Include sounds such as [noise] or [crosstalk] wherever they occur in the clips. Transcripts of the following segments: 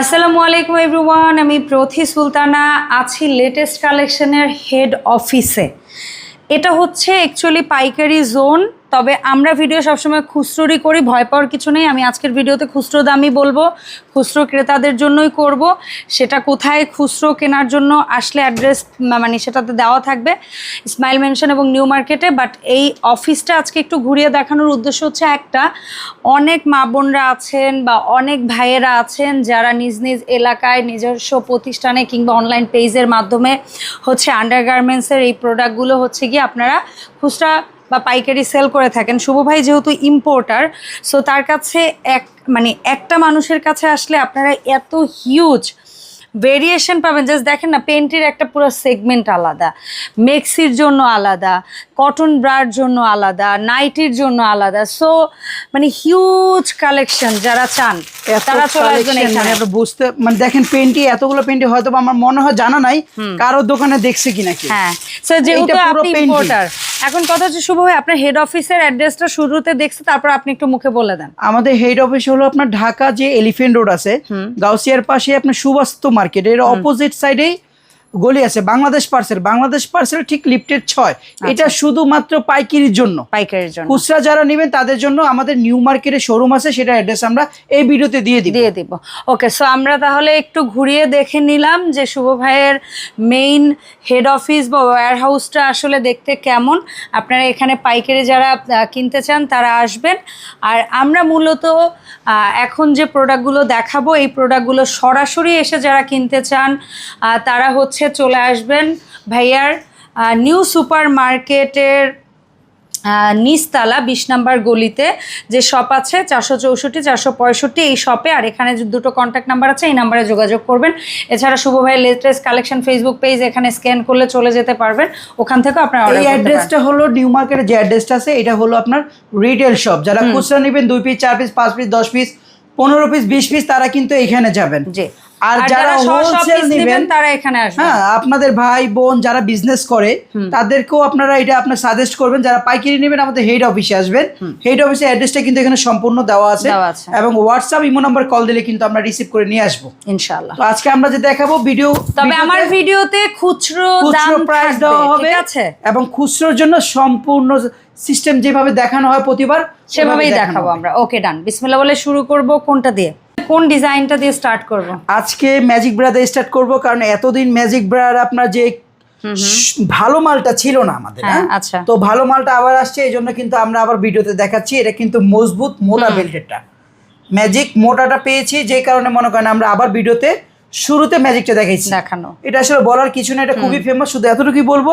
আসসালামু আলাইকুম এভরিওয়ান, আমি প্রথি সুলতানা, আছি লেটেস্ট কালেকশনের হেড অফিসে এটা হচ্ছে অ্যাকচুয়ালি পাইকারি জোন তবে আমরা ভিডিও সবসময় খুচরোরই করি, ভয় পাওয়ার কিছু নেই। আমি আজকের ভিডিওতে খুচরো দামই বলব, খুচরো ক্রেতাদের জন্যই করব। সেটা কোথায় খুচরো কেনার জন্য আসলে অ্যাড্রেস মানে সেটাতে দেওয়া থাকবে স্মাইল মেনশন এবং নিউ মার্কেটে বাট এই অফিসটা আজকে একটু ঘুরিয়ে দেখানোর উদ্দেশ্য হচ্ছে একটা, অনেক মা বোনরা আছেন বা অনেক ভাইয়েরা আছেন যারা নিজ নিজ এলাকায় নিজস্ব প্রতিষ্ঠানে কিংবা অনলাইন পেজের মাধ্যমে হচ্ছে আন্ডারগার্মেন্টসের এই প্রোডাক্টগুলো হচ্ছে গিয়ে আপনারা খুচরা বা পাইকারি সেল করে থাকেন। শুভ ভাই যেহেতু ইম্পোর্টার সো তার কাছে এক মানে একটা মানুষের কাছে আসলে আপনারা এত হিউজ ভেরিয়েশন পাবেন জাস্ট দেখেন না পেন্টির একটা পুরো সেগমেন্ট আলাদা। মেক্সির জন্য আলাদা কটন ব্রার জন্য আলাদা নাইটির জন্য আলাদা। সো মানে হিউজ কালেকশন যারা চান তারা চলে আসবেন মানে এখানে বুঝতে মানে দেখেন পেন্টি এতগুলো পেন্টি হয়তো আমার মনে হয় জানা নাই কারোর দোকানে দেখছে কিনা কি হ্যাঁ। যেহেতু আপনি ইম্পোর্টার এখন কথা হচ্ছে শুভ ভাই আপনার হেড অফিসের অ্যাড্রেসটা শুরুতে দেখছে তারপর আপনি একটু মুখে বলে দেন। আমাদের হেড অফিস হলো আপনার ঢাকা যে এলিফেন্ট রোড আছে গাউসিয়ার পাশে আপনার সুবাস্ত মার্কেট এর অপোজিট সাইডেই গলি আছে বাংলাদেশ পার্সেল বাংলাদেশ পার্সেল ঠিক লিফটের ছয়। আচ্ছা। এটা শুধুমাত্র পাইকারির জন্য। পাইকারির জন্য। খুচরা যারা নেবেন তাদের জন্য আমাদের নিউ মার্কেটের শোরুম আছে সেটা অ্যাড্রেস আমরা এই ভিডিওতে দিয়ে দিব। দিয়ে দিব। ওকে সো আমরা তাহলে একটু ঘুরিয়ে দেখে নিলাম যে শুভ ভাইয়ের মেইন হেড অফিস বা ওয়্যার হাউসটা আসলে দেখতে কেমন। আপনারা এখানে পাইকারি যারা কিনতে চান তারা আসবেন। আর আমরা মূলত এখন যে প্রোডাক্টগুলো দেখাবো এই প্রোডাক্টগুলো সরাসরি এসে যারা কিনতে চান তারা হচ্ছে চলে আসবেন ভাইয়ার নিউ সুপার মার্কেটের আহ, নিচতলা বিশ নাম্বার গলিতে যে শপ আছে চারশো চৌষট্টি চারশো পঁয়ষট্টি এই শপে আর এখানে যে দুটো কন্ট্যাক্ট নাম্বার আছে এই নাম্বারে যোগাযোগ করবেন। এছাড়া শুভ ভাইয়ের লেটেস্ট কালেকশন ফেসবুক পেজ এখানে স্ক্যান করলে চলে যেতে পারবেন। ওখান থেকে আপনার এই অ্যাড্রেসটা হলো নিউ মার্কেটের যে অ্যাড্রেসটা আছে এটা হলো আপনার রিটেল শপ যারা খুচরা নেবেন দুই পিস চার পিস পাঁচ পিস দশ পিস পনেরো পিস বিশ পিস তারা কিন্তু এখানে যাবেন। আর যারা হোলসেল নেবেন তারা এখানে আসবেন। হ্যাঁ আপনাদের ভাই বোন যারা বিজনেস করে তাদেরকেও আপনারা এটা আপনার সাজেস্ট করবেন। যারা পাইকারি নেবেন আমাদের হেড অফিসে আসবেন। হেড অফিসের অ্যাড্রেসটা কিন্তু এখানে সম্পূর্ণ দেওয়া আছে। এবং হোয়াটসঅ্যাপ ইমো নাম্বার কল দিলে কিন্তু আমরা রিসিভ করে নিয়ে আসব। ইনশাআল্লাহ। তো আজকে আমরা যে দেখাবো ভিডিও তবে আমার ভিডিওতে খুচরো দাম প্রাইস দেওয়া হবে ঠিক আছে? এবং খুচরোর জন্য সম্পূর্ণ সিস্টেম যেভাবে দেখানো হয় প্রতিবার সেভাবেই দেখাবো আমরা। ওকে ডান বিসমিল্লাহ বলে শুরু করব কোনটা দিয়ে? কোন ডিজাইনটা দিয়ে স্টার্ট করব? আজকে ম্যাজিক ব্রা দিয়ে স্টার্ট করব কারণ এতদিন ম্যাজিক ব্রার আপনার যে ভালো মালটা ছিল না আমাদের হ্যাঁ, হ্যাঁ? আচ্ছা। তো ভালো মালটা আবার আসছে এই জন্য কিন্তু আমরা আবার ভিডিওতে দেখাচ্ছি। এটা কিন্তু মজবুত মোটা বেল্টেরটা। ম্যাজিক মোটাটা পেয়েছি যে কারণে মনে করেন আমরা আবার ভিডিওতে শুরুতে ম্যাজিকটা দেখাইছি। দেখানো। এটা আসলে বলার কিছু না এটা খুবই ফেমাস শুধু এতটুকুই বলব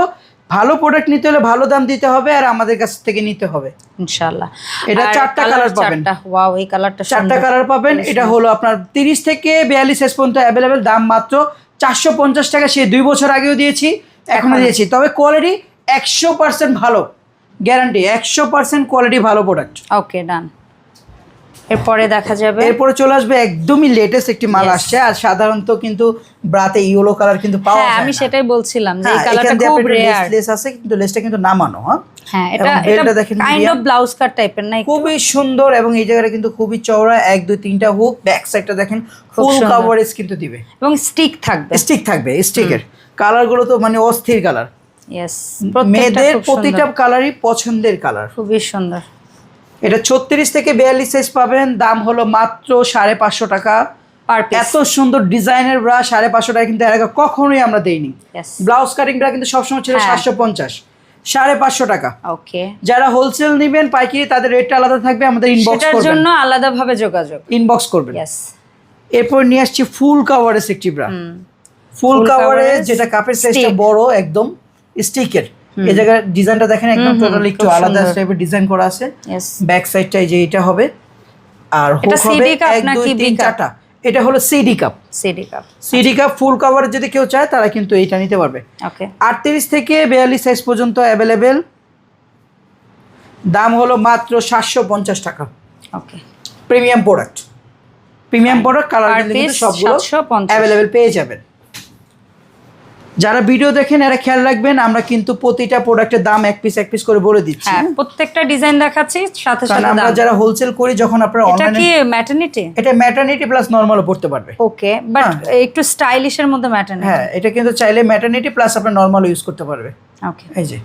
ভালো প্রোডাক্ট নিতে হলে ভালো দাম দিতে হবে আর আমাদের কাছ থেকে নিতে হবে। ইনশাআল্লাহ। এটা চারটা colour পাবেন। ওয়াও এই কালারটা চারটা কালার পাবেন। এটা হলো আপনার তিরিশ থেকে বিয়াল্লিশ শেষ পর্যন্ত অ্যাভেলেবেল দাম মাত্র চারশো পঞ্চাশ টাকা। সে দুই বছর আগেও দিয়েছি এখনও। দিয়েছি। তবে কোয়ালিটি একশো পার্সেন্ট ভালো গ্যারান্টি একশো পার্সেন্ট কোয়ালিটি ভালো প্রোডাক্ট ওকে ডান এরপরে দেখা যাবে। এরপরে চলে আসবে একদমই লেটেস্ট একটি মাল আসছে আর সাধারণত কিন্তু ব্রাতে ইয়েলো কালার কিন্তু পাওয়া হ্যাঁ যায় আমি সেটাই বলছিলাম যে এই হ্যাঁ, কালারটা খুব রেয়ার lace আছে কিন্তু লেসটা কিন্তু নামানো হ্যাঁ? হ্যাঁ এটা এটা দেখেন কাইন্ড অফ। ব্লাউজ কাট টাইপের না খুবই সুন্দর এবং এই জায়গাটা কিন্তু খুবই চওড়া এক দুই তিনটা হুক ব্যাক সাইডটা দেখেন ফুল। কাভারেজ কিন্তু দিবে। এবং স্টিক থাকবে। স্টিক থাকবে স্টিকের কালারগুলো তো মানে অস্থির কালার ইয়েস মেয়েদের প্রতিটা কালারই পছন্দের কালার খুবই সুন্দর। এটা ছত্রিশ থেকে বিয়াল্লিশ সাইজ পাবেন। দাম হলো মাত্র সাড়ে পাঁচশো টাকা। পিস এত সুন্দর ডিজাইনের ব্রা সাড়ে পাঁচশো টাকা কিন্তু এর আগে কখনোই আমরা দেইনি। ব্লাউজ কাটিং ব্রা কিন্তু সবসময় ছিল হ্যাঁ। সাতশো পঞ্চাশ। সাড়ে পাঁচশো টাকা। ওকে যারা হোলসেল নেবেন পাইকারি তাদের রেটটা আলাদা থাকবে আমাদের ইনবক্স করবেন। জন্য আলাদাভাবে যোগাযোগ। ইনবক্স করবেন। এরপর নিয়ে আসছি ফুল কাভারেজ একটি ব্রা। ফুল কাভারেজ যেটা কাপের সাইজটা বড় একদম স্টিকের এই জায়গায় ডিজাইনটা দেখেন একদম টোটালি একটু আলাদা টাইপের ডিজাইন করা আছে। ব্যাক সাইডটা যে এটা হবে আর হুক হবে এক দুই তিন চারটা। এটা হলো CD cup CD cup CD cup full cover যদি কেউ চায় তারা কিন্তু এইটা নিতে পারবে। ওকে আটত্রিশ থেকে বিয়াল্লিশ সাইজ পর্যন্ত অ্যাভেলেবেল দাম হলো মাত্র সাতশো পঞ্চাশ টাকা। Okay premium product premium product colour কিন্তু সবগুলো 750 অ্যাভেলেবেল পেয়ে যাবেন। যারা ভিডিও দেখেন এরা খেয়াল রাখবেন আমরা কিন্তু প্রতিটা প্রোডাক্টের দাম এক পিস এক পিস করে বলে দিচ্ছি। হ্যাঁ প্রত্যেকটা ডিজাইন দেখাচ্ছি সাথে সাথে আমরা যারা হোলসেল করি যখন আপনারা এটা কি ম্যাটার্নিটি এটা ম্যাটারনিটি প্লাস নর্মালও পড়তে পারবে। ওকে বাট একটু স্টাইলিশের মধ্যে ম্যাটার্নিটি হ্যাঁ এটা কিন্তু চাইলে ম্যাটারনিটি প্লাস আপনার নর্মালও ইউজ করতে পারবে। ওকে এই যে।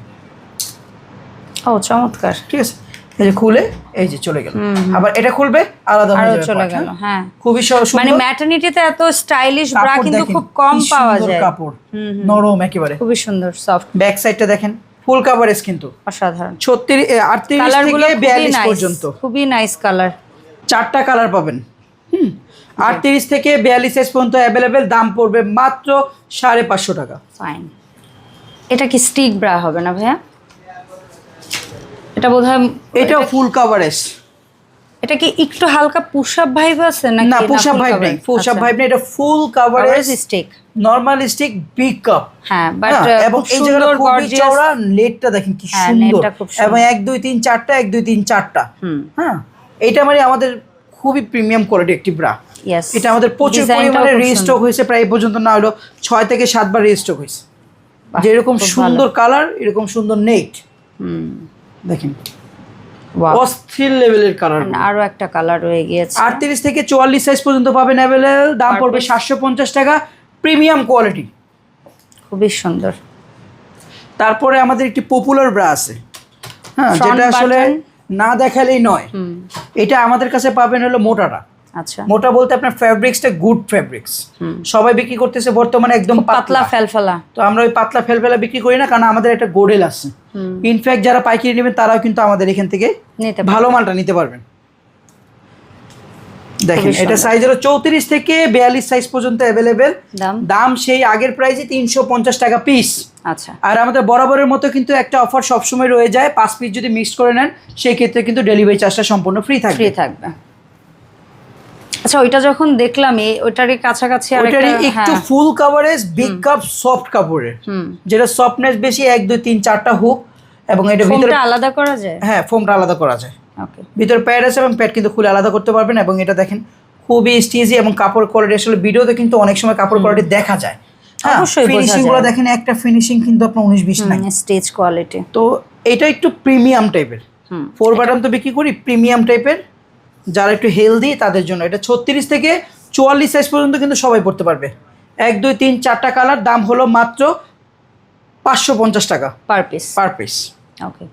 ও চমৎকার। ঠিক আছে। এই যে খুলে এই যে চলে গেল। আবার এটা খুলবে আলাদা হয়ে চলে গেল হ্যাঁ? খুবই সহ- মানে সুন্দর ম্যাটার্নিটিতে এত স্টাইলিশ ব্রা কিন্তু খুব কম পাওয়া যায়। কাপড়। নরম একেবারে। খুবই সুন্দর সফট ব্যাক সাইডটা দেখেন ফুল কাভারেজ কিন্তু। অসাধারণ। ছত্রিশ আটত্রিশ কালারগুলো থেকে খুবই বিয়াল্লিশ নাইস পর্যন্ত। খুবই নাইস কালার চারটা কালার পাবেন। হুম? আটত্রিশ থেকে বিয়াল্লিশ সাইজ পর্যন্ত অ্যাভেলেবেল দাম পড়বে মাত্র সাড়ে পাঁচশো টাকা। ফাইন এটা কি স্টিক ব্রা হবে না ভাইয়া? এটা বোধহয় এটাও ফুল কাভারেজ এটা কি একটু হালকা পুশ আপ ভাইব আছে নাকি? না পোশাক ভাইব নেই পোশাক ভাইব নেই এটা full coverage stick normal stick big cup হ্যাঁ বাট এবং এই জায়গাটা খুবই চওড়া লেটটা দেখেন কি হ্যাঁ, সুন্দর। এবং এক দুই তিন চারটা এক দুই তিন চারটা। হুম। হ্যাঁ এটা মানে আমাদের খুবই প্রিমিয়াম কোয়ালিটি একটি ব্রা এটা আমাদের প্রচুর পরিমাণে রিস্টক হয়েছে প্রায় পর্যন্ত না হলো ছয় থেকে সাতবার রিস্টক হয়েছে। যেরকম সুন্দর কালার এরকম সুন্দর নেট হুম। দেখেন। অস্থির লেভেলের কালার আরও একটা কালার রয়ে গিয়েছে। আটত্রিশ থেকে চুয়াল্লিশ সাইজ পর্যন্ত পাবেন অ্যাভেলেবেল দাম পড়বে সাতশো পঞ্চাশ টাকা। প্রিমিয়াম কোয়ালিটি খুবই সুন্দর। তারপরে আমাদের একটি পপুলার ব্রা আছে। হ্যাঁ যেটা আসলে না দেখালেই নয়। এটা আমাদের কাছে পাবেন হলো মোটাটা। আচ্ছা। মোটা বলতে আপনার ফ্যাব্রিক্সটা গুড ফ্যাব্রিক্স সবাই বিক্রি করতেছে বর্তমানে একদম পাতলা পাতলা। ফেলফেলা। তো আমরা ওই পাতলা ফেলফেলা বিক্রি করি না কারণ আমাদের একটা গোডেল আছে। ইনফ্যাক্ট যারা পাইকারি নেবেন তারাও কিন্তু আমাদের এখান থেকে ভালো মালটা নিতে পারবেন। দেখেন এটা সাইজ হলো চৌত্রিশ থেকে বিয়াল্লিশ সাইজ পর্যন্ত অ্যাভেলেবেল দাম? দাম সেই আগের প্রাইসে তিনশো পঞ্চাশ টাকা পিস আচ্ছা। আর আমাদের বরাবরের মতো কিন্তু একটা অফার সবসময় রয়ে যায়। পাঁচ পিস যদি মিক্স করে নেন সেই ক্ষেত্রে কিন্তু ডেলিভারি চার্জটা সম্পূর্ণ ফ্রি থাকবে। ফ্রি থাকবে। আচ্ছা ওইটা যখন দেখলাম এই ওইটারই কাছাকাছি ওইটারই একটু full coverage big cup soft কাপড়ের হুম। যেটা সফটনেস বেশি এক দুই তিন চারটা হুক এবং এটা ভিতরে আলাদা করা যায়? হ্যাঁ ফোমটা আলাদা করা যায়। ওকে ভিতরে প্যাড আছে এবং প্যাড কিন্তু খুলে আলাদা করতে পারবেন এবং এটা দেখেন খুবই স্টিজি এবং কাপড় কোয়ালিটি আসলে ভিডিওতে কিন্তু অনেক সময় কাপড় কোয়ালিটি দেখা যায়। হ্যাঁ অবশ্যই ফিনিশিংগুলো দেখেন একটা ফিনিশিং কিন্তু আপনার উনিশ বিশ নাই। স্টেজ কোয়ালিটি তো এটা একটু প্রিমিয়াম টাইপের হুম ফোর বাটাম তো বিক্রি করি প্রিমিয়াম টাইপের যারা একটু হেলদি তাদের জন্য। এটা ছত্রিশ থেকে চুয়াল্লিশ সাইজ পর্যন্ত কিন্তু সবাই পড়তে পারবে। এক দুই তিন চারটা কালার দাম হলো মাত্র পাঁচশো পঞ্চাশ টাকা। Per piece per piece okay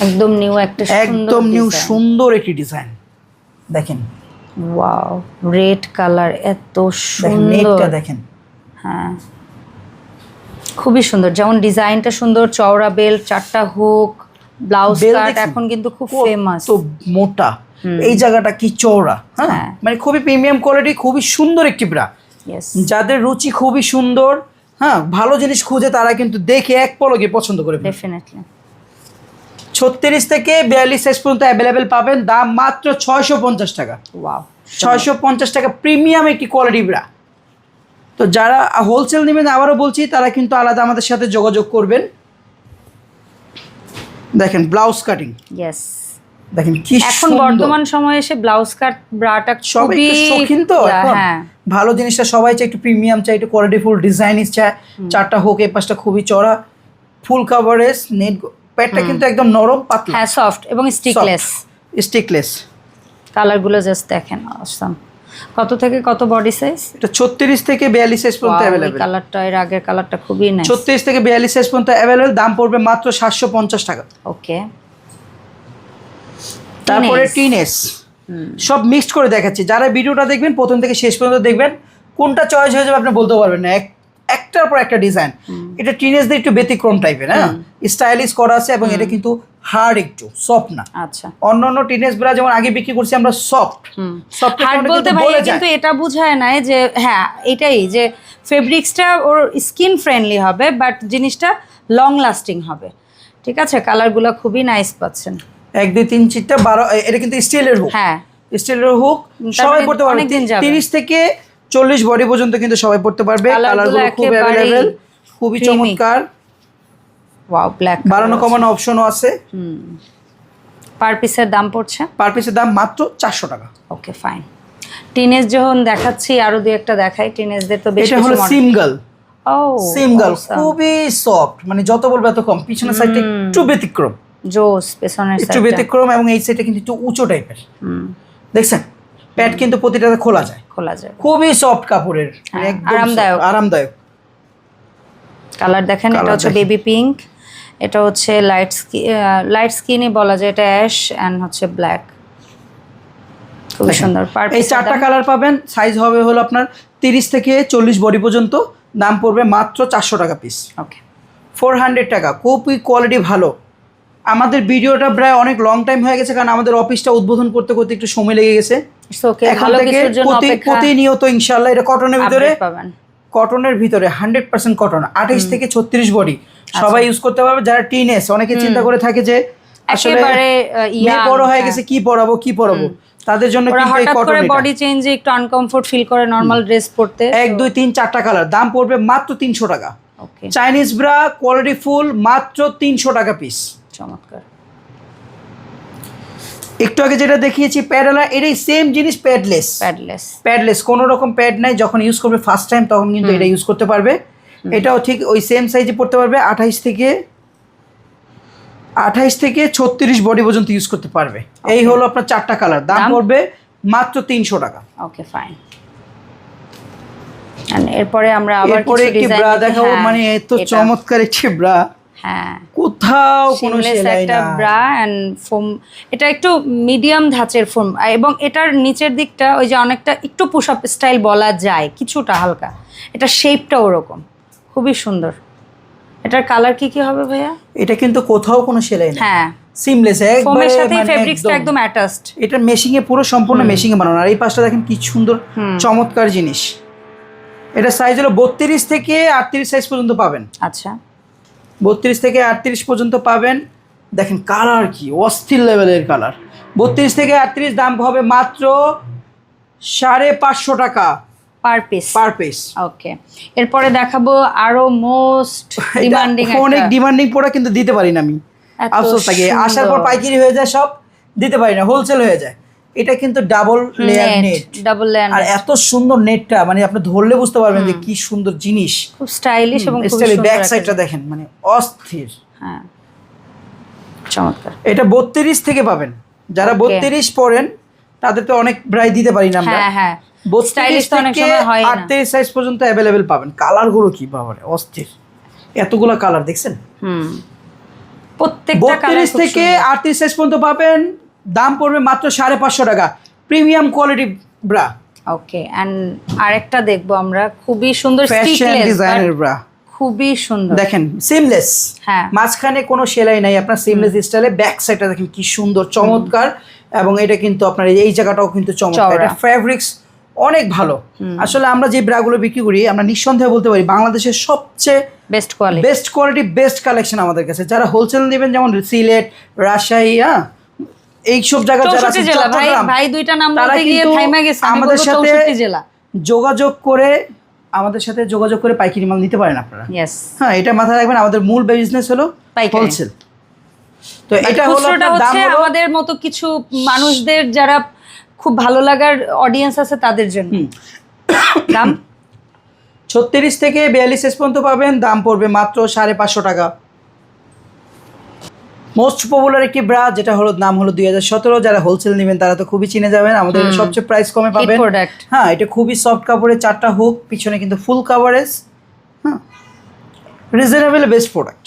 একদম নিউ একটা একদম নিউ সুন্দর একটি ডিজাইন দেখেন। ওয়াও রেড কালার এত সুন্দর। দেখেন। হ্যাঁ। খুবই সুন্দর। যেমন ডিজাইনটা সুন্দর চওড়া বেল্ট চারটা হুক ব্লাউজ কাট এখন কিন্তু খুব ফেমাস মোটা। এই জায়গাটা কি চওড়া হ্যাঁ? হ্যাঁ। মানে খুবই প্রিমিয়াম কোয়ালিটি খুবই সুন্দর একটি ব্রা যাদের রুচি খুবই সুন্দর হ্যাঁ ভালো জিনিস খুঁজে তারা কিন্তু দেখে এক পলকে পছন্দ করে ডেফিনেটলি ছত্রিশ থেকে বিয়াল্লিশ সাইজ পর্যন্ত অ্যাভেলেবেল পাবেন দাম মাত্র ছয়শো পঞ্চাশ টাকা। ওয়াও ছয়শো পঞ্চাশ টাকা প্রিমিয়াম একটি কোয়ালিটি ব্রা তো যারা হোলসেল নেবেন আবারও বলছি তারা কিন্তু আলাদা আমাদের সাথে যোগাযোগ করবেন। দেখেন ব্লাউজ কাটিং। ইয়েস দেখেন কি এখন। বর্তমান সময়ে এসে ব্লাউজ কাট ব্রাটা সবাই খুবই একটু শৌখিন তো। হ্যাঁ। ভালো জিনিসটা সবাই চাই একটু প্রিমিয়াম চাই একটু কোয়ালিটিফুল ডিজাইন চায় চারটা হোক এই পাশটা খুবই চড়া ফুল কাভারেজ নেট প্যাডটা কিন্তু একদম নরম পাতলা। হ্যাঁ সফট এবং স্টিকলেস স্টিকলেস কালারগুলো জাস্ট দেখেন অসাম কত থেকে কত বডি সাইজ এটা ছত্রিশ থেকে বিয়াল্লিশ সাইজ পর্যন্ত অ্যাভেলেবেল কালারটা এর আগের কালারটা খুবই নাইস ছত্রিশ থেকে বিয়াল্লিশ সাইজ পর্যন্ত অ্যাভেলেবেল দাম পড়বে মাত্র সাতশো পঞ্চাশ টাকা। ওকে তারপরে টিনেস সব মিক্সড করে দেখাচ্ছি। যারা ভিডিওটা দেখবেন প্রথম থেকে শেষ পর্যন্ত দেখবেন কোনটা চয়েস হয়ে যাবে আপনি বলতে পারবেন না। এক একটার পর একটা ডিজাইন এটা টিনেসদের একটু ব্যতিক্রম টাইপের হ্যাঁ? স্টাইলিশ করা আছে এবং এটা কিন্তু হার্ড একটু সফট না। আচ্ছা। অন্য অন্য টিনেস ব্রা যেমন আগে বিক্রি করছি আমরা সফট সফট হার্ড বলতে ভাই কিন্তু এটা বোঝায় না যে হ্যাঁ এটাই যে ফেব্রিক্সটা ওর স্কিন ফ্রেন্ডলি হবে বাট জিনিসটা লং লাস্টিং হবে। ঠিক আছে? কালারগুলো খুবই নাইস পাচ্ছেন। এক দুই তিন চিটটা বারো এটা কিন্তু স্টিলের হুক হ্যাঁ। স্টিলের হুক সবাই মানে পড়তে পারবে। তিরিশ থেকে চল্লিশ বডি পর্যন্ত কিন্তু সবাই পড়তে পারবে। কালারগুলো খুব অ্যাভেলেবেল খুবই। চমৎকার। ওয়াও ব্ল্যাক বাড়ানো কমানো অপশনও আছে। পার পিসের দাম পড়ছে? পার পিসের দাম মাত্র চারশো টাকা। ওকে ফাইন টিনেজ যখন দেখাচ্ছি আরও দুই একটা দেখাই। টিনেজদের তো বেশ এটা হলো সিঙ্গেল ও সিঙ্গেল খুবই সফট মানে যত বলবে এত কম। পিছনের সাইডটা একটু ব্যতিক্রম। জোস পেছনের একটু ব্যতিক্রম এবং এই সাইডটা কিন্তু একটু উঁচু টাইপের দেখছেন? প্যাড কিন্তু প্রতিটাতে খোলা যায়। খোলা যাবে খুবই সফট কাপড়ের। হ্যাঁ, আরামদায়ক। আরামদায়ক। কালার দেখেন এটা হচ্ছে বেবি পিঙ্ক এটা হচ্ছে লাইট লাইট স্কিনই বলা যায় এটা অ্যাশ অ্যান্ড হচ্ছে ব্ল্যাক খুবই সুন্দর। এই চারটা কালার পাবেন সাইজ হবে হলো আপনার তিরিশ থেকে চল্লিশ বডি পর্যন্ত দাম পড়বে মাত্র চারশো টাকা পিস ওকে ফোর হান্ড্রেড টাকা খুবই কোয়ালিটি ভালো। আমাদের ভিডিওটা প্রায় অনেক লং টাইম হয়ে গেছে কারণ আমাদের অফিসটা উদ্বোধন করতে করতে একটু সময় লেগে গেছে। এখন থেকে প্রতি প্রতিনিয়ত ইনশাল্লাহ এটা কটনের ভিতরে পাবেন। কটনের ভিতরে হান্ড্রেড পার্সেন্ট কটন আঠাইশ থেকে ছত্রিশ বডি। সবাই ইউজ করতে পারবে যারা টিনেস অনেকে চিন্তা করে থাকে যে আসলে মেয়ে বড় হয়ে গেছে কি পরাবো কি পরাবো তাদের জন্য কিন্তু এই কটন বডি চেঞ্জে একটু আনকমফোর্ট ফিল করে নর্মাল ড্রেস পরতে এক দুই তিন চারটা কালার দাম পড়বে মাত্র তিনশো টাকা। Okay Chinese bra quality full মাত্র তিনশো টাকা পিস চমৎকার। একটু আগে যেটা দেখিয়েছি প্যাডালা এটাই সেম জিনিস প্যাডলেস প্যাডলেস প্যাডলেস কোনো রকম প্যাড নাই যখন ইউজ করবে ফার্স্ট টাইম তখন কিন্তু এটা ইউজ করতে পারবে। এটাও ঠিক ওই সেম সাইজে পড়তে পারবে আঠাইশ থেকে আঠাইশ থেকে ছত্রিশ বডি পর্যন্ত ইউজ করতে পারবে। এই হলো আপনার চারটা কালার দাম? পড়বে মাত্র তিনশো টাকা। ওকে ফাইন এরপরে আমরা আবার কিছু একটি ব্রা দেখাবো মানে এত চমৎকার একটি ব্রা হ্যাঁ। কোথাও কোনো সেলাই একটা ব্রা অ্যান্ড ফোম এটা একটু মিডিয়াম ধাঁচের ফোম এবং এটার নিচের দিকটা ওই যে অনেকটা একটু পুশ আপ স্টাইল বলা যায় কিছুটা হালকা। এটা শেপটা ওরকম। খুবই সুন্দর। এটার কালার কি কি হবে ভাইয়া? এটা কিন্তু কোথাও কোনো সেলাই না হ্যাঁ। সিমলেস একবারে সাথে মানে ফেব্রিক্সটা একদম। একদম অ্যাটাচড এটা মেশিং এ পুরো সম্পূর্ণ মেশিং এ বানানো। আর এই পাশটা দেখেন কি সুন্দর চমৎকার জিনিস। এটা সাইজ হলো বত্রিশ থেকে আটত্রিশ সাইজ পর্যন্ত পাবেন। আচ্ছা। বত্রিশ থেকে আটত্রিশ পর্যন্ত পাবেন। দেখেন কালার কি অস্থির লেভেলের কালার বত্রিশ থেকে আটত্রিশ দাম হবে মাত্র সাড়ে পাঁচশো টাকা। Per piece per piece okay এরপরে দেখাবো আরও মোস্ট [laughs] ডিমান্ডিং অনেক ডিমান্ডিং প্রোডাক্ট কিন্তু দিতে পারি না আমি আফসোস থাকে আসার পর পাইকারি হয়ে যায় সব দিতে পারি না হোলসেল হয়ে যায়। এটা কিন্তু ডাবল লেয়ার নেট ডাবল আর এত সুন্দর নেটটা মানে আপনি ধরলে বুঝতে পারবেন যে কি সুন্দর জিনিস। খুব স্টাইলিশ এবং খুব ব্যাক সাইডটা দেখেন মানে অস্থির। হ্যাঁ। চমৎকার। এটা বত্রিশ থেকে পাবেন। যারা Okay. বত্রিশ পড়েন তাদের তো অনেক ব্রাই দিতে পারি না আমরা। হ্যাঁ হ্যাঁ। স্টাইলিশ তো অনেক সময় হয় না। আটত্রিশ সাইজ পর্যন্ত পাবেন। কালারগুলো কি বাবারে অস্থির। এতগুলো কালার দেখছেন? হুম। প্রত্যেকটা কালার বত্রিশ থেকে আটত্রিশ সাইজ পর্যন্ত পাবেন। দাম পড়বে মাত্র সাড়ে পাঁচশো টাকা। Premium quality bra okay and আরেকটা দেখব আমরা। খুবই সুন্দর ফ্যাশন ডিজাইনের ব্রা খুবই সুন্দর। দেখেন সিমলেস হ্যাঁ। মাঝখানে কোনো সেলাই নাই। আপনার সিমলেস স্টাইলে ব্যাক সাইডটা দেখেন কি সুন্দর চমৎকার। এবং এটা কিন্তু আপনার এই জায়গাটাও কিন্তু চমৎকার। চওড়া। এটা ফ্যাব্রিক্স অনেক ভালো। আসলে আমরা যে ব্রাগুলো বিক্রি করি আমরা নিঃসন্দেহে বলতে পারি বাংলাদেশের সবচেয়ে best quality best quality best collection আমাদের কাছে। যারা হোলসেল নেবেন যেমন সিলেট রাজশাহী হ্যাঁ এইসব জায়গা যারা ভাই দুইটা নাম বলতে গিয়ে থাইমা গেছে। আমাদের সাথে যোগাযোগ করে আমাদের সাথে যোগাযোগ করে পাইকারি মাল নিতে পারেন আপনারা। হ্যাঁ এটা মাথায় রাখবেন আমাদের মূল বিজনেস হলো পাইকারি। হোলসেল তো এটা হলো খুচরোটা দাম হলো আমাদের মতো কিছু মানুষদের যারা খুব ভালো লাগার অডিয়েন্স আছে তাদের জন্য। দাম? ছত্রিশ থেকে বিয়াল্লিশ সাইজ পর্যন্ত পাবেন দাম পড়বে মাত্র সাড়ে পাঁচশো টাকা। মোস্ট পপুলার একটি ব্রা যেটা হলো নাম হলো দুই হাজার সতেরো। যারা হোলসেল নেবেন তারা তো খুবই চিনে যাবেন। আমাদের সবচেয়ে প্রাইস কমে পাবেন। প্রোডাক্ট হ্যাঁ এটা খুবই সফট কাপড়ে চারটা হুক পিছনে কিন্তু ফুল কাভারেজ হ্যাঁ। রিজনেবল বেস্ট প্রোডাক্ট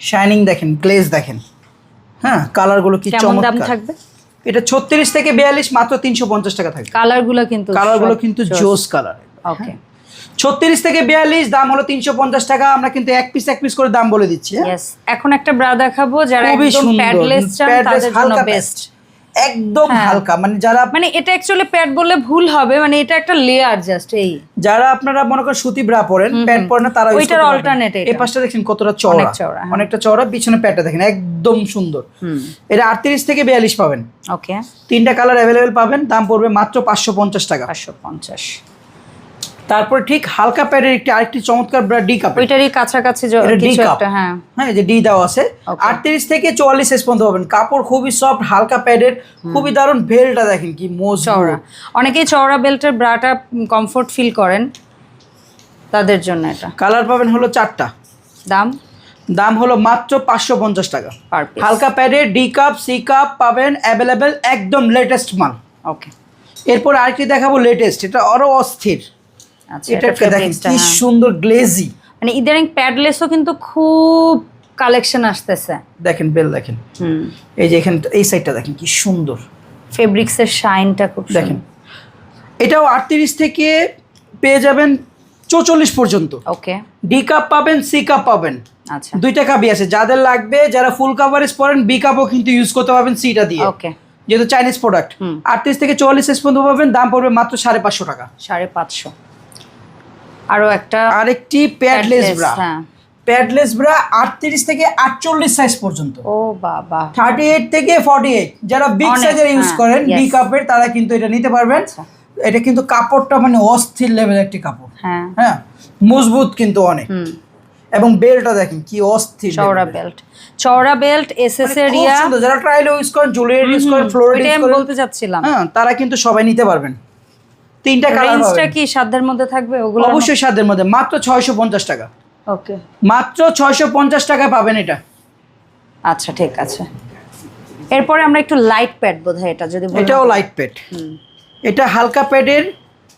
শাইনিং দেখেন গ্লেজ দেখেন। হ্যাঁ কালারগুলো কি চমৎকার। থাকবে? এটা ছত্রিশ থেকে বিয়াল্লিশ মাত্র তিনশো পঞ্চাশ টাকা থাকে কালারগুলো কিন্তু কালারগুলো কিন্তু জোস। কালার ওকে ছত্রিশ থেকে বিয়াল্লিশ দাম হলো তিনশো পঞ্চাশ টাকা। আমরা কিন্তু এক পিস এক পিস করে দাম বলে দিচ্ছি হ্যাঁ? এখন একটা ব্রা দেখাবো যারা খুবই একদম সুন্দর প্যাডলেস চান তাদের জন্য হালকা বেস্ট একদম হ্যাঁ। হালকা মানে যারা মানে এটা অ্যাকচুয়ালি প্যাড বললে ভুল হবে মানে এটা একটা লেয়ার জাস্ট এই। যারা আপনারা মনে করেন সুতি ব্রা পরেন প্যান্ট পরেন না তারা ওইটার এটা। এই পাশটা দেখেন কতটা চওড়া। অনেক চওড়া, হ্যাঁ। অনেকটা চওড়া পিছনে প্যাডটা দেখেন একদম সুন্দর। এটা আটত্রিশ থেকে বিয়াল্লিশ পাবেন। ওকে তিনটা কালার অ্যাভেলেবেল পাবেন দাম পড়বে মাত্র পাঁচশো পঞ্চাশ টাকা। পাঁচশো পঞ্চাশ। তারপর ঠিক হালকা প্যাডের একটি আরেকটি চমৎকার ব্রা ডি কাপ ওইটারই কাছাকাছি কিছু একটা হ্যাঁ। হ্যাঁ এই যে ডি দেওয়া আছে। Okay. আটত্রিশ থেকে চুয়াল্লিশ সাইজ পর্যন্ত পাবেন। কাপড় খুবই সফট হালকা প্যাডের। খুবই দারুণ ভেলটা দেখেন কি মোজ চওড়া। অনেকেই চওড়া বেল্টের ব্রাটা কমফোর্ট ফিল করেন। তাদের জন্য এটা। কালার পাবেন হলো চারটা। দাম? দাম হলো মাত্র পাঁচশো পঞ্চাশ টাকা। হালকা প্যাডের ডি কাপ সি কাপ পাবেন অ্যাভেলেবেল একদম লেটেস্ট মাল। ওকে এরপর আরেকটি দেখাবো লেটেস্ট এটা আরও অস্থির। এটা দেখেন কি হ্যাঁ। সুন্দর গ্লেজি মানে ইদানিং প্যাডলেসও কিন্তু খুব কালেকশন আসতেছে। দেখেন বেল দেখেন। এই যে এখানে এই সাইডটা দেখেন কি সুন্দর। ফেব্রিক্সের শাইনটা খুব দেখেন এটাও আটত্রিশ থেকে পেয়ে যাবেন চৌচল্লিশ পর্যন্ত। ওকে ডি কাপ পাবেন সি কাপ পাবেন। আচ্ছা। দুইটা কাপই আছে যাদের লাগবে যারা ফুল কাভারেজ পরেন বি কাপও কিন্তু ইউজ করতে পারবেন সিটা দিয়ে। ওকে যেহেতু চাইনিজ প্রোডাক্ট আটত্রিশ থেকে চুয়াল্লিশ পর্যন্ত পাবেন দাম পড়বে মাত্র সাড়ে পাঁচশো টাকা। সাড়ে পাঁচশো। আরও একটা আরেকটি প্যাডলেস ব্রা। হ্যাঁ। প্যাডলেস ব্রা আটত্রিশ থেকে আটচল্লিশ সাইজ পর্যন্ত। ও বাবা। থার্টি এইট থেকে ফর্টি এইট যারা বিগ সাইজের ইউজ করেন বি কাপের তারা কিন্তু এটা নিতে পারবেন। আচ্ছা। এটা কিন্তু কাপড়টা মানে অস্থির লেভেল একটি কাপড়। হ্যাঁ। হ্যাঁ মজবুত কিন্তু অনেক। এবং বেলটা দেখেন কি অস্থির চওড়া বেল্ট চওড়া বেল্ট মানে এরিয়া সুন্দর। যারা ট্রাইল ইউজ করেন জুয়েলারি ইউজ করেন ফ্লোরাইড ইউজ করেন বলতে চাচ্ছিলাম। হ্যাঁ তারা কিন্তু সবাই নিতে পারবেন। তিনটা কালার কি সাধ্যের মধ্যে থাকবে? ওগুলো অবশ্যই সাধ্যের মধ্যে। মাত্র ছয়শো পঞ্চাশ টাকা। ওকে মাত্র ছয়শো পঞ্চাশ টাকা পাবেন এটা। আচ্ছা ঠিক আছে। এরপরে আমরা একটু লাইট প্যাড বোধহয় এটা যদি বলি। এটাও লাইট প্যাড হুম। এটা হালকা প্যাডের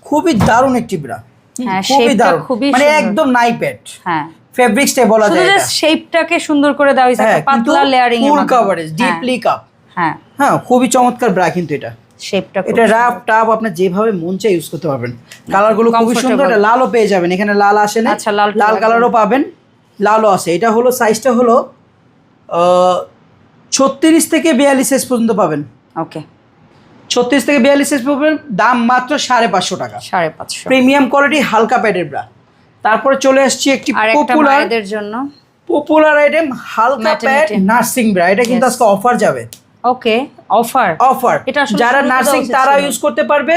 খুবই দারুণ একটি ব্রা হ্যাঁ, খুবই দারুণ। খুবই মানে একদম নাই প্যাড হ্যাঁ। ফেব্রিক্সটাই বলা যায় এটা। শেপটাকে সুন্দর করে দেওয়া হয়েছে হ্যাঁ পাতলা layering full coverage deeply cup হ্যাঁ। হ্যাঁ। খুবই চমৎকার ব্রা কিন্তু এটা। শেপটা এটা রাফ টাপ আপনি যেভাবে মন চাই ইউজ করতে পারবেন। কালারগুলো খুবই সুন্দর এটা লালও পেয়ে যাবেন। এখানে লাল আসে না। আচ্ছা, লালটা লাল কালারও পাবেন লালও আছে এটা হলো সাইজটা হলো ছত্রিশ থেকে বিয়াল্লিশ সাইজ পর্যন্ত পাবেন। ওকে ছত্রিশ থেকে বিয়াল্লিশ সাইজ পাবেন। দাম মাত্র সাড়ে পাঁচশো টাকা। সাড়ে পাঁচশো। প্রিমিয়াম কোয়ালিটি হালকা প্যাডের ব্রা তারপরে চলে আসছি একটি পপুলার জন্য। পপুলার আইটেম হালকা প্যাড নার্সিং ব্রা এটা কিন্তু আজকে অফার যাবে। ওকে অফার অফার এটা যারা নার্সিং তারা ইউজ করতে পারবে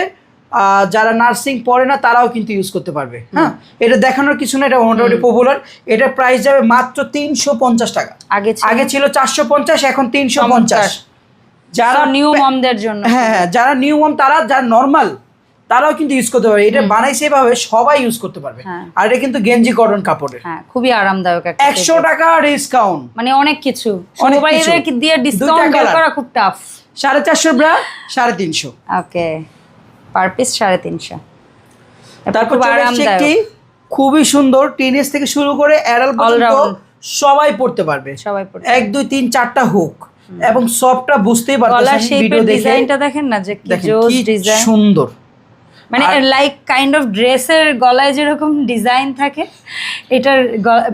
আর যারা নার্সিং পড়ে না তারাও কিন্তু ইউজ করতে পারবে হ্যাঁ? এটা দেখানোর কিছু না এটা মোটামুটি পপুলার এটা প্রাইস যাবে মাত্র তিনশো পঞ্চাশ টাকা। আগে আগে ছিল চারশো পঞ্চাশ এখন তিনশো পঞ্চাশ। যারা নিউ মমদের জন্য। হ্যাঁ হ্যাঁ যারা নিউ মম তারা যারা নর্মাল তারাও কিন্তু ইউজ করতে পারবে। এটা বানাইছে সেভাবে সবাই ইউজ করতে পারবে। হ্যাঁ। আর এটা কিন্তু গেঞ্জি কটন কাপড়ের। হ্যাঁ খুবই আরামদায়ক একটা একশো fabric। টাকা ডিসকাউন্ট মানে অনেক কিছু। এদেরকে দিয়ে ডিসকাউন্ট বের করা খুব টাফ সাড়ে চারশো ব্রা সাড়ে তিনশো। ওকে। পার পিস সাড়ে তিনশো। তারপর খুব চলে আসছে খুবই সুন্দর টিনেজ থেকে শুরু করে অ্যাডাল পর্যন্ত সবাই পড়তে পারবে। সবাই পড়তে এক দুই তিন চারটা হুক এবং সবটা বুঝতেই পারতেছেন ভিডিও দেখে ডিজাইনটা দেখেন না যে কি জোস ডিজাইন সুন্দর। মানে লাইক কাইন্ড অফ ড্রেসের গলায় যেরকম ডিজাইন থাকে এটার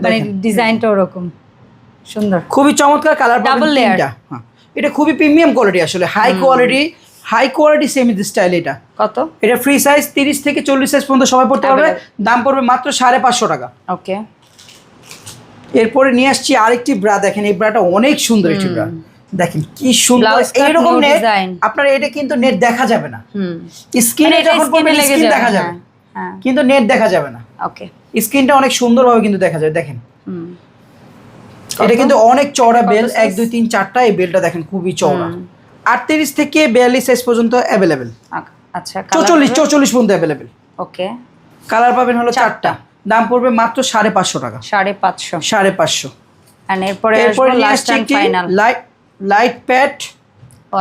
মানে ডিজাইনটা ওরকম। সুন্দর। খুবই চমৎকার কালার ডাবল হ্যাঁ। এটা খুবই প্রিমিয়াম কোয়ালিটি আসলে। High quality high quality semi style এটা। কত? এটা ফ্রি সাইজ তিরিশ থেকে চল্লিশ সাইজ পর্যন্ত সবাই পড়তে পারবে। দাম পড়বে মাত্র সাড়ে পাঁচশো টাকা। ওকে এরপরে নিয়ে আসছি আরেকটি ব্রা দেখেন এই ব্রাটা অনেক সুন্দর একটি ব্রা দেখেন কি সুন্দর এইরকম নেট আপনার এটা কিন্তু নেট দেখা যাবে না। স্কিনে মানে যখন পড়বে স্কিন দেখা যাবে। হ্যাঁ, হ্যাঁ। কিন্তু নেট দেখা যাবে না। ওকে স্কিনটা অনেক সুন্দরভাবে কিন্তু দেখা যাবে দেখেন। এটা কিন্তু অনেক চওড়া বেল এক দুই তিন চারটা এই বেলটা দেখেন খুবই চওড়া। আটত্রিশ থেকে বিয়াল্লিশ সাইজ পর্যন্ত অ্যাভেলেবেল আচ্ছা চৌচল্লিশ চৌচল্লিশ পর্যন্ত অ্যাভেলেবেল ওকে কালার পাবেন হলো চারটা। দাম পড়বে মাত্র সাড়ে পাঁচশো টাকা। সাড়ে পাঁচশো। সাড়ে পাঁচশো। এরপরে এরপরে last final light light pad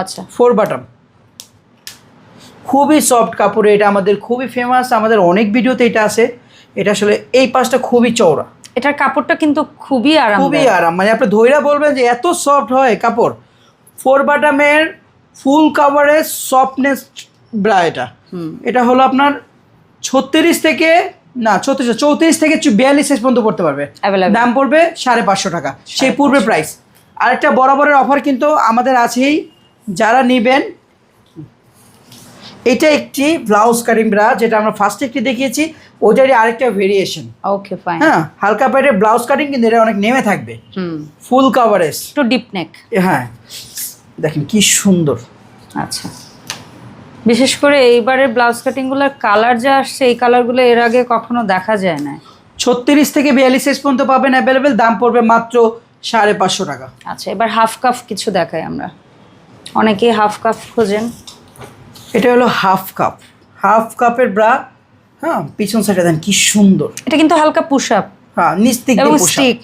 আচ্ছা। ফোর বাটম খুবই সফট কাপড় এটা আমাদের খুবই ফেমাস আমাদের অনেক ভিডিওতে এটা আছে। এটা আসলে এই পাশটা খুবই চওড়া। এটার কাপড়টা কিন্তু খুবই আরাম খুবই আরাম মানে আপনি ধৈরা বলবেন যে এত সফট হয় কাপড়। ফোর বাটামের ফুল কাভারেজ সফটনেস ব্রা এটা। এটা হলো আপনার ছত্রিশ থেকে না ছত্রিশ চৌত্রিশ থেকে বিয়াল্লিশ সাইজ পর্যন্ত পড়তে পারবে। দাম পড়বে সাড়ে পাঁচশো টাকা। সেই পূর্বে প্রাইস আরেকটা বরাবরের অফার কিন্তু আমাদের আছেই। যারা নেবেন এটা একটি ব্লাউজ কাটিং ব্রা যেটা আমরা ফার্স্টে একটি দেখিয়েছি ওইটারই আরেকটা ভেরিয়েশন ওকে ফাইন হ্যাঁ হালকা প্যাডের ব্লাউজ কাটিং কিন্তু এটা অনেক নেমে থাকবে। হুম। ফুল কাভারেজ একটু ডিপ নেক হ্যাঁ। দেখেন কি সুন্দর। আচ্ছা। বিশেষ করে এইবারের ব্লাউজ কাটিংগুলোর কালার যা আসছে এই কালারগুলো এর আগে কখনো দেখা যায় না ছত্রিশ থেকে বিয়াল্লিশ পর্যন্ত পাবেন অ্যাভেলেবেল দাম পড়বে মাত্র সাড়ে পাঁচশো টাকা। আচ্ছা এবার হাফ কাফ কিছু দেখাই আমরা। অনেকে হাফ কাফ খোঁজেন। এটা হলো হাফ কাপ। হাফ কাপের ব্রা হ্যাঁ পিছন সাইডে দেন কি সুন্দর। এটা কিন্তু হালকা পুশ আপ হ্যাঁ নিচ দিয়ে স্টিক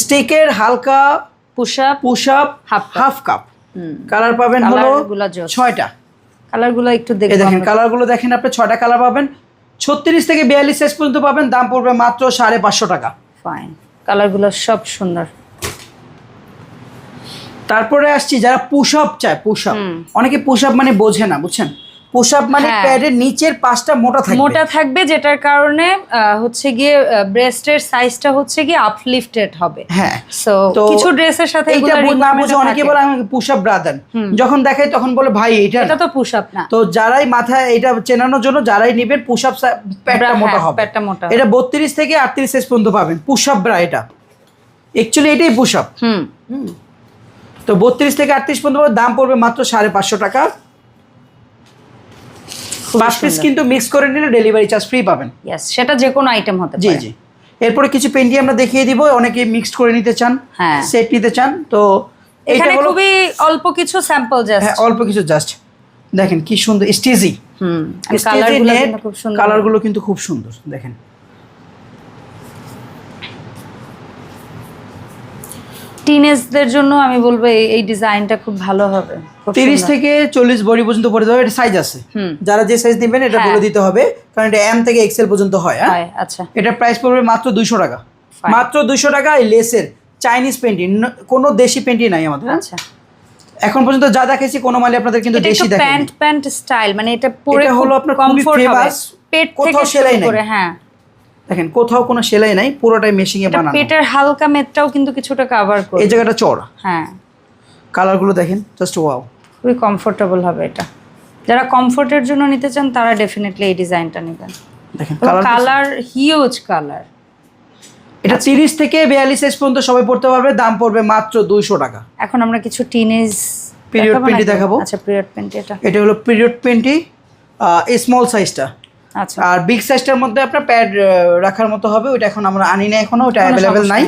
স্টিকের হালকা push up push up cup. Half cup. Colour পাবেন হলো ছয়টা। কালারগুলো একটু দেখে দেখেন কালারগুলো দেখেন আপনি ছয়টা কালার পাবেন। ছত্রিশ থেকে বিয়াল্লিশ সাইজ পর্যন্ত পাবেন দাম পড়বে মাত্র সাড়ে পাঁচশো টাকা। ফাইন কালারগুলো সব সুন্দর। তারপরে আসছি যারা পুশ আপ চায় পুশ আপ অনেকে পুশ আপ মানে বোঝে না বুঝছেন? পুশ আপ মানে। প্যাডের নিচের পাশটা মোটা থাকবে। মোটা থাকবে যেটার কারণে হচ্ছে গিয়ে ব্রেস্টের সাইজটা হচ্ছে গিয়ে আপলিফটেড হবে। হ্যাঁ। সো কিছু ড্রেসের সাথে এগুলো না বুঝে অনেকে বলে আমি পুশ আপ ব্রাদার যখন দেখাই তখন বলে ভাই এটা এটা তো পুশ আপ না। তো যারাই মাথায় এটা চেনানোর জন্য যারাই নেবেন পুশ আপ প্যাডটা মোটা হবে। প্যাডটা মোটা এটা বত্রিশ থেকে আটত্রিশ সাইজ পর্যন্ত পাবেন। পুশ আপ ব্রা এটা। অ্যাকচুয়ালি এটাই পুশ আপ হুম। তো বত্রিশ থেকে আটত্রিশ পর্যন্ত দাম পড়বে মাত্র সাড়ে পাঁচশো টাকা। পাঁচ পিস কিন্তু মিক্স করে নিলে ডেলিভারি চার্জ ফ্রি পাবেন। সেটা যে কোনো আইটেম হতে জি পারে। জি। এরপরে কিছু পেন্টি আমরা দেখিয়ে দিব অনেকে মিক্সড করে নিতে চান হ্যাঁ। সেট নিতে চান তো এখানে খুবই অল্প কিছু স্যাম্পল জাস্ট হ্যাঁ অল্প কিছু জাস্ট দেখেন কি সুন্দর স্টেজি হুম কালারগুলো কিন্তু খুব সুন্দর। কালারগুলো কিন্তু খুব সুন্দর দেখেন। টিনেজদের জন্য আমি বলব এই ডিজাইনটা খুব ভালো হবে। খুব তিরিশ সুন্দর। থেকে চল্লিশ বডি পর্যন্ত পরে দেবে এটা সাইজ আছে। যারা যে সাইজ নেবেন এটা হ্যাঁ। বলে দিতে হবে। কারণ এটা এম থেকে এক্সেল পর্যন্ত হয় হ্যাঁ? আচ্ছা। এটা প্রাইস পড়বে মাত্র দুইশো টাকা। মাত্র দুইশো টাকা এই লেসের চাইনিজ পেন্টি কোনো দেশি পেন্টি নাই আমাদের হ্যাঁ? আচ্ছা। এখন পর্যন্ত যা দেখেছি কোনো মালে আপনাদের কিন্তু দেশি দেখেনি। প্যান্ট প্যান্ট স্টাইল মানে এটা পরে হলো আপনার কমফোর্ট হবে। পেট থেকে শুরু করে হ্যাঁ। দেখেন কোথাও কোনো সেলাই নাই পুরোটাই মেশিং এ বানানো। পেটের হালকা মেদটাও কিন্তু কিছুটা কভার করে। এই জায়গাটা চড়া হ্যাঁ। কালারগুলো দেখেন জাস্ট ওয়াও খুবই কমফোর্টেবল হবে এটা। যারা কমফোর্টের জন্য নিতে চান তারা ডেফিনেটলি এই ডিজাইনটা নেবেন। দেখেন কালার কালার হিউজ কালার এটা তিরিশ থেকে বিয়াল্লিশ সাইজ পর্যন্ত সবাই পড়তে পারবে দাম পড়বে মাত্র দুইশো টাকা। এখন আমরা কিছু টিনেজ পিরিয়ড পেন্টি দেখাবো। আচ্ছা পিরিয়ড পেন্টি এটা। এটা হলো পিরিয়ড পেন্টি স্মল সাইজটা আচ্ছা আর বিগ সাইজটার মধ্যে আপনার প্যাড রাখার মতো হবে ওইটা এখন আমরা আনি না এখনও ওটা অ্যাভেলেবেল নাই।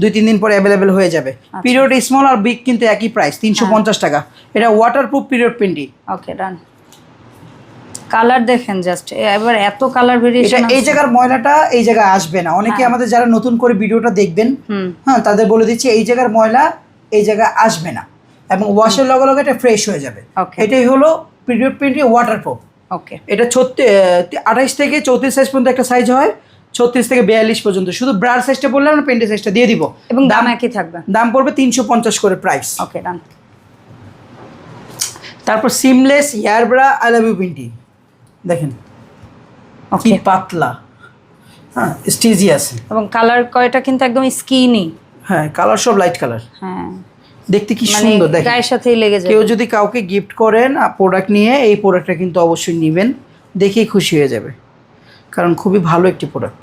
দুই তিন দিন পরে অ্যাভেলেবেল হয়ে যাবে। পিরিয়ড স্মল আর বিগ কিন্তু একই প্রাইস তিনশো হ্যাঁ। পঞ্চাশ টাকা। এটা waterproof period panty okay done colour দেখেন জাস্ট এবার এত কালার এটা ভেরিয়েশন এই জায়গার ময়লাটা এই জায়গায় আসবে না। অনেকে আমাদের যারা নতুন করে ভিডিওটা দেখবেন হ্যাঁ তাদের বলে দিচ্ছি এই জায়গার ময়লা এই জায়গায় আসবে না। এবং ওয়াশের লগে লগে এটা ফ্রেশ হয়ে যাবে। এটাই হলো পিরিয়ড প্রিন্টি ওয়াটারপ্রুফ ওকে এটা ছত্রিশ আঠাইশ থেকে চৌত্রিশ সাইজ পর্যন্ত একটা সাইজ হয়। ছত্রিশ থেকে বিয়াল্লিশ পর্যন্ত। শুধু ব্রার সাইজটা বললে আমরা পেন্টের সাইজটা দিয়ে দিব। এবং দাম একই থাকবে? দাম পড়বে তিনশো পঞ্চাশ করে প্রাইস ওকে ডান তারপর seamless bra I love you প্রিন্টি দেখেন কি ওকে পাতলা। হ্যাঁ স্টিজি আছে। এবং কালার কয়টা কিন্তু একদম স্কিনি হ্যাঁ কালার সব লাইট কালার হ্যাঁ। দেখতে কি মানে সুন্দর দেখেন। গায়ের সাথেই লেগে যায় কেউ যদি কাউকে গিফট করেন প্রোডাক্ট নিয়ে এই প্রোডাক্টটা কিন্তু অবশ্যই নেবেন দেখেই খুশি হয়ে যাবে। কারণ খুবই ভালো একটি প্রোডাক্ট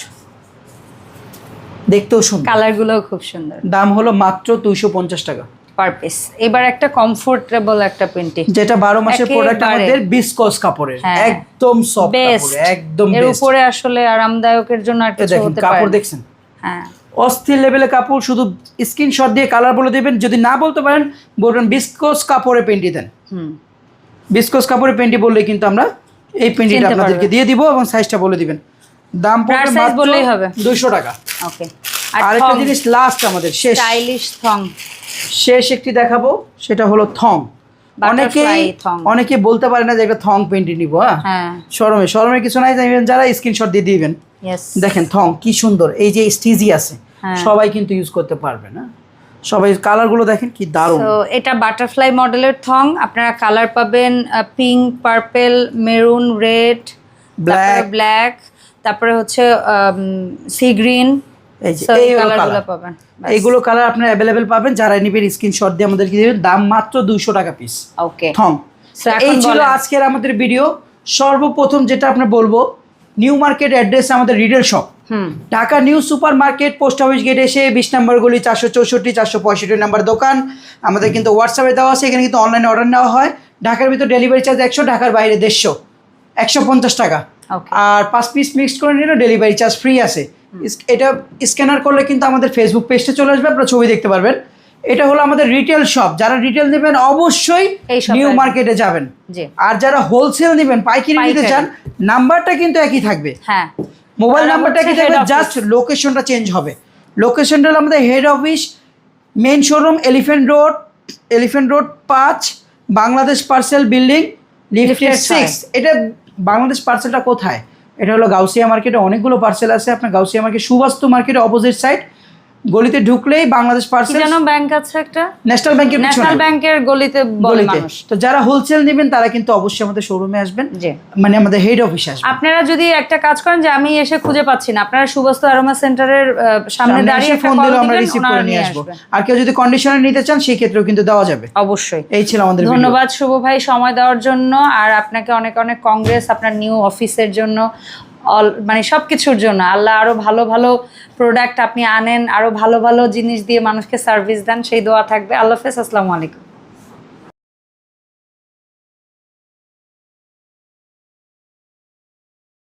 দেখতেও সুন্দর। কালারগুলো খুব সুন্দর। দাম হলো মাত্র দুইশো পঞ্চাশ টাকা। পার পিস এবার একটা কমফোর্টেবল একটা পেন্টি যেটা বারো মাসের প্রোডাক্ট। আমাদের বিসকস কাপড়ের। একদম সফট কাপড় একদম এর উপরে আসলে আরামদায়কের জন্য আর কিছু হতে পারে কাপড়। দেখছেন? হ্যাঁ। অস্থির লেভেলের কাপড় শুধু স্ক্রিনশট দিয়ে কালার বলে দেবেন। যদি না বলতে পারেন বলবেন বিসকস কাপড়ে পেন্টি দেন। বিস্কোস কাপড়ে পেন্টি বললে কিন্তু আমরা এই পেন্টিটা আপনাদেরকে দিয়ে দিব এবং সাইজটা বলে দিবেন। দাম পড়বে মাত্র বললেই হবে। দুইশো টাকা। ওকে। আর একটা জিনিস লাস্ট আমাদের শেষ। স্টাইলিশ থং শেষ একটি দেখাবো সেটা হলো থং অনেকে অনেকে বলতে পারে না যে একটা থং পেন্টি নিব হ্যাঁ? হ্যাঁ। শরমে কিছু নাই যারা স্ক্রিনশট দিয়ে দিবেন। দেখেন থং কি সুন্দর এই যে স্টিজি আছে। সবাই কিন্তু ইউজ করতে পারবে না। সবাই কালারগুলো দেখেন কি দারুণ। তো এটা বাটারফ্লাই মডেলের থং আপনারা কালার পাবেন pink purple maroon red black black তারপরে হচ্ছে সি গ্রিন এইগুলো কালার আপনারা অ্যাভেলেবেল পাবেন যারা নিবেন স্ক্রিনশট দিয়ে আমাদেরকে দিবেন। দাম মাত্র দুইশো টাকা পিস ওকে থং এই ছিল আজকের আমাদের ভিডিও সর্বপ্রথম যেটা আপনার বলব নিউ মার্কেট অ্যাড্রেস আমাদের retail shop Dhaka new super market post office gate এসে বিশ নম্বরগুলি চারশো চৌষট্টি চারশো পঁয়ষট্টি নাম্বার দোকান। আমাদের কিন্তু হোয়াটসঅ্যাপে দেওয়া আছে এখানে কিন্তু অনলাইনে অর্ডার নেওয়া হয়। ঢাকার ভিতর ডেলিভারি চার্জ একশো ঢাকার বাইরে দেড়শো। একশো পঞ্চাশ টাকা। আর পাঁচ পিস মিক্সড করে নিলে ডেলিভারি চার্জ ফ্রি আছে। এটা স্ক্যানার করলে কিন্তু আমাদের ফেসবুক পেজটা চলে আসবে আপনারা ছবি দেখতে পারবেন। এটা হলো আমাদের রিটেল শপ যারা রিটেল নেবেন অবশ্যই নিউ মার্কেটে যাবেন। আর যারা হোলসেল নেবেন পাইকারি নিতে চান নাম্বারটা কিন্তু একই থাকবে। হ্যাঁ। মোবাইল নাম্বারটা কি থাকবে জাস্ট লোকেশনটা চেঞ্জ হবে। লোকেশনটা হলো আমাদের head office main showroom elephant road elephant road পাঁচ Bangladesh parcel building lifted six এটা বাংলাদেশ পার্সেলটা কোথায়? এটা হলো গাউসিয়া মার্কেটে অনেকগুলো পার্সেল আছে। আপনার গাউসিয়া মার্কেট সুবাস্তু মার্কেটের অপোজিট সাইড গলিতে ঢুকলেই বাংলাদেশ পার্সেল যেন ব্যাংক আছে একটা? ন্যাশনাল ব্যাংকের ন্যাশনাল ব্যাংকের গলিতে বলে গলিতে। মানুষ। তো যারা হোলসেল নেবেন তারা কিন্তু অবশ্যই আমাদের শোরুমে আসবেন। মানে আমাদের হেড অফিসে আসবেন। আপনারা যদি একটা কাজ করেন যে আমি এসে খুঁজে পাচ্ছি না আপনারা সুবস্ত আরোমা সেন্টারের সামনে দাঁড়িয়ে ফোন দিলেও আমরা রিসিভ করে নিয়ে আসব। আর কেউ যদি কন্ডিশনে নিতে চান সেই ক্ষেত্রেও কিন্তু দেওয়া যাবে। অবশ্যই। এই ছিল আমাদের। ধন্যবাদ শুভ ভাই সময় দেওয়ার জন্য আর আপনাকে অনেক অনেক কংগ্রেস আপনার নিউ অফিসের জন্য। অল মানে সব কিছুর জন্য। আল্লাহ আরও ভালো ভালো প্রোডাক্ট আপনি আনেন আরও ভালো ভালো জিনিস দিয়ে মানুষকে সার্ভিস দেন, সেই দোয়া থাকবে। আল্লাহ হাফেজ, আসসালামু আলাইকুম।